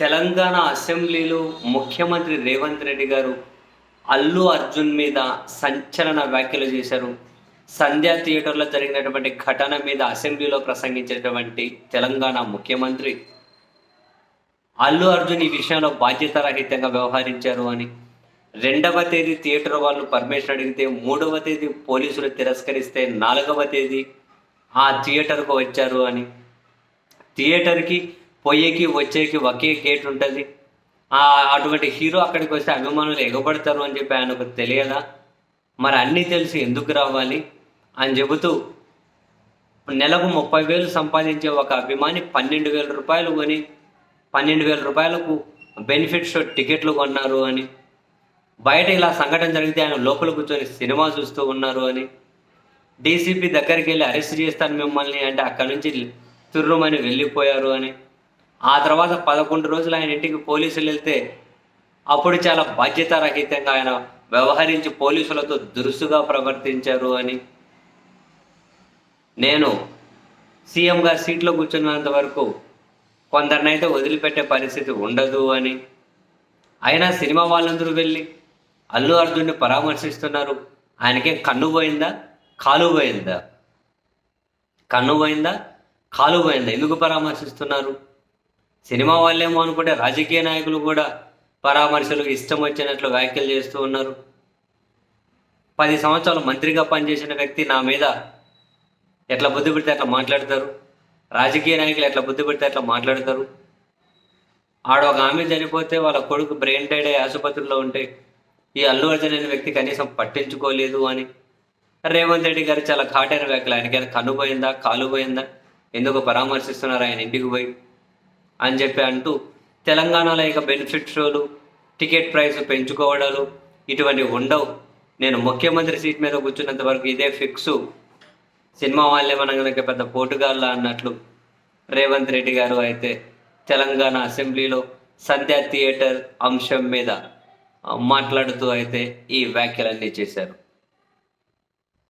తెలంగాణ అసెంబ్లీలో ముఖ్యమంత్రి రేవంత్ రెడ్డి గారు అల్లు అర్జున్ మీద సంచలన వ్యాఖ్యలు చేశారు. సంధ్యా థియేటర్లో జరిగినటువంటి ఘటన మీద అసెంబ్లీలో ప్రసంగించేటటువంటి తెలంగాణ ముఖ్యమంత్రి అల్లు అర్జున్ ఈ విషయంలో బాధ్యతారహితంగా వ్యవహరించారు అని. రెండవ తేదీ థియేటర్ వాళ్ళు పర్మిషన్ అడిగితే మూడవ తేదీ పోలీసులు తిరస్కరిస్తే నాలుగవ తేదీ ఆ థియేటర్కు వచ్చారు అని. థియేటర్కి పోయేకి వచ్చేకి ఒకే గేట్ ఉంటుంది. అటువంటి హీరో అక్కడికి వస్తే అభిమానులు ఎగబడతారు అని చెప్పి ఆయనకు తెలియదా? మరి అన్నీ తెలిసి ఎందుకు రావాలి? అని చెబుతూ నెలకు ముప్పై వేలు సంపాదించే ఒక అభిమాని పన్నెండు వేల రూపాయలు కొని పన్నెండు వేల రూపాయలకు బెనిఫిట్ షో టికెట్లు కొన్నారు అని బయట ఇలా సంఘటన జరిగితే ఆయన లోపల కూర్చొని సినిమా చూస్తూ ఉన్నారు అని డీసీపీ దగ్గరికి వెళ్ళి అరెస్ట్ చేస్తాను మిమ్మల్ని అంటే అక్కడి నుంచి తుర్రుమని వెళ్ళిపోయారు అని ఆ తర్వాత పదకొండు రోజులు ఆయన ఇంటికి పోలీసులు వెళ్తే అప్పుడు చాలా బాధ్యతారహితంగా ఆయన వ్యవహరించి పోలీసులతో దురుసుగా ప్రవర్తించారు అని. నేను సీఎంగా సీట్లో కూర్చున్నంత వరకు కొందరినైతే వదిలిపెట్టే పరిస్థితి ఉండదు అని. అయినా సినిమా వాళ్ళందరూ వెళ్ళి అల్లు అర్జున్ని పరామర్శిస్తున్నారు. ఆయనకేం కన్ను పోయిందా? కాలు పోయిందా? కన్ను పోయిందా? కాలు పోయిందా? ఎందుకు పరామర్శిస్తున్నారు? సినిమా వాళ్ళేమో అనుకుంటే రాజకీయ నాయకులు కూడా పరామర్శలు ఇష్టం వచ్చినట్లు వ్యాఖ్యలు చేస్తూ ఉన్నారు. పది సంవత్సరాలు మంత్రిగా పనిచేసిన వ్యక్తి నా మీద ఎట్లా బుద్ధి పెడితే అట్లా మాట్లాడతారు? రాజకీయ నాయకులు ఎట్లా బుద్ధి పెడితే అట్లా మాట్లాడతారు? ఆడ ఒక ఆమె చనిపోతే వాళ్ళ కొడుకు బ్రెయిన్ డెడ్ అయ్యి ఆసుపత్రిలో ఉంటే ఈ అల్లు అర్జున్ అనే వ్యక్తి కనీసం పట్టించుకోలేదు అని. రేవంత్ రెడ్డి గారు చాలా ఘాటైన వ్యాఖ్యలు. ఆయనకి కన్ను పోయిందా కాలు పోయిందా? ఎందుకు పరామర్శిస్తున్నారు? ఆయన ఇంటికి పోయి అని చెప్పి అంటూ తెలంగాణలో ఇక బెనిఫిట్ షోలు టికెట్ ప్రైస్ పెంచుకోవడాలు ఇటువంటివి ఉండవు. నేను ముఖ్యమంత్రి సీట్ మీద కూర్చున్నంత వరకు ఇదే ఫిక్స్ సినిమా వాళ్ళే మన కనుక పెద్ద పోటుగాళ్ళ అన్నట్లు రేవంత్ రెడ్డి గారు అయితే తెలంగాణ అసెంబ్లీలో సంధ్యా థియేటర్ అంశం మీద మాట్లాడుతూ అయితే ఈ వ్యాఖ్యలన్నీ చేశారు.